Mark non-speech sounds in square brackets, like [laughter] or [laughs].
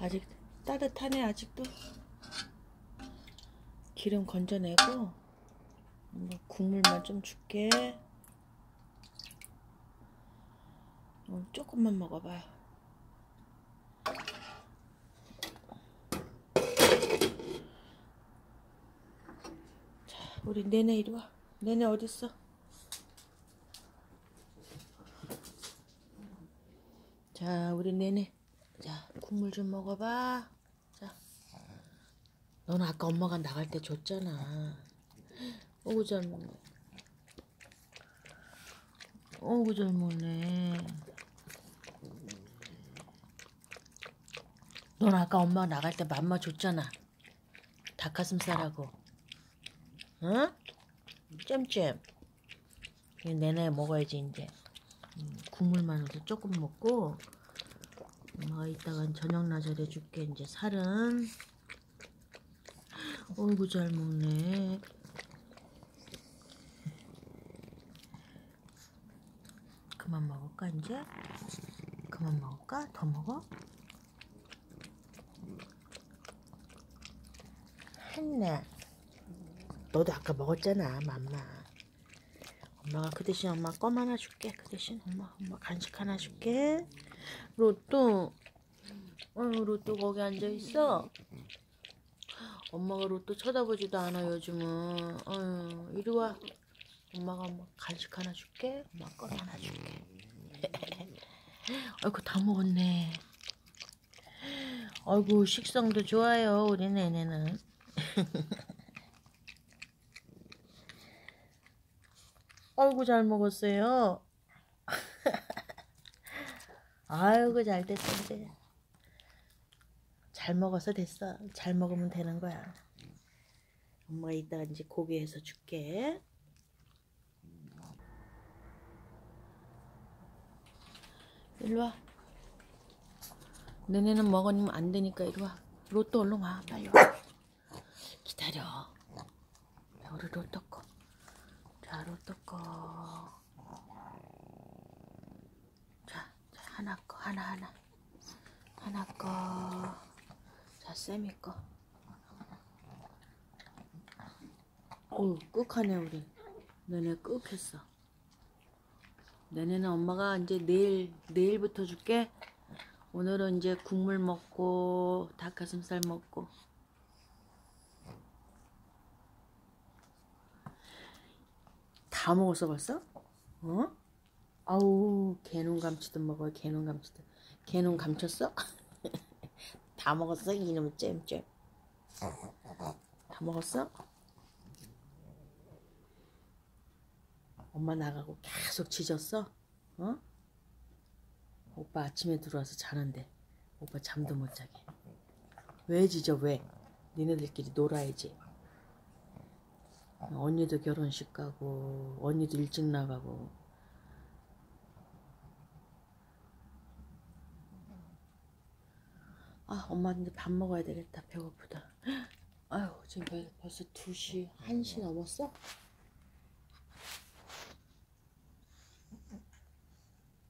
아직 따뜻하네 아직도. 기름 건져내고 뭐 국물만 좀 줄게. 어, 조금만 먹어봐요. 자 우리 내내 이리 와. 내내 어딨어? 자 우리 내내 자 국물 좀 먹어봐. 자. 너는 아까 엄마가 나갈 때 줬잖아. 어구 잘 먹네. 어구 잘 먹네. 넌 아까 엄마가 나갈 때 맘마 줬잖아. 닭가슴살하고. 응? 잼잼. 내내 먹어야지 이제. 음, 국물만으로 조금 먹고 엄마가 이따가 저녁 나절에 줄게. 이제 살은. 어이구 잘 먹네. 그만 먹을까 이제? 그만 먹을까? 더 먹어? 했네. 너도 아까 먹었잖아 맘마. 엄마가 그 대신 엄마 껌 하나 줄게. 그 대신 엄마 엄마 간식 하나 줄게. 로또 어 로또 거기 앉아있어? 엄마가 로또 쳐다보지도 않아 요즘은. 어 이리와. 엄마가 엄마 간식 하나 줄게? 엄마 껌 하나 줄게. [laughs] 아이고 다 먹었네. 아이고 식성도 좋아요 우리 내내는. [laughs] 아이고 잘 먹었어요. [laughs] 아이고 잘 이제 잘 먹어서 됐어. 잘 먹으면 되는 거야. 엄마가 이따 이제 고기 해서 줄게. 일로 와. 너네는 먹으면 안 되니까 이리와. 로또 얼른 와. 빨리 와. 기다려. 우리 로또 거 자 로또 거 자, 자, 하나 거 하나 하나. 하나 거 자 쌤이 거 어우 끄하네 우리 너네 끄했어 내내는 엄마가 이제 내일 내일부터 줄게 오늘은 이제 국물 먹고 닭가슴살 먹고 다 먹었어 벌써? 어? 아우 개눈 감치도 먹어 개눈 감치도 개눈 감췄어? [laughs] 다 먹었어 이놈의 잼잼 다 먹었어? 엄마 나가고 계속 짖었어? 어? 오빠 아침에 들어와서 자는데 오빠 잠도 못 자게 왜 짖어 왜? 니네들끼리 놀아야지 언니도 결혼식 가고 언니도 일찍 나가고 아 엄마 근데 밥 먹어야 되겠다. 배고프다. [gasps] 아유 지금 벌써 2시 1시 넘었어?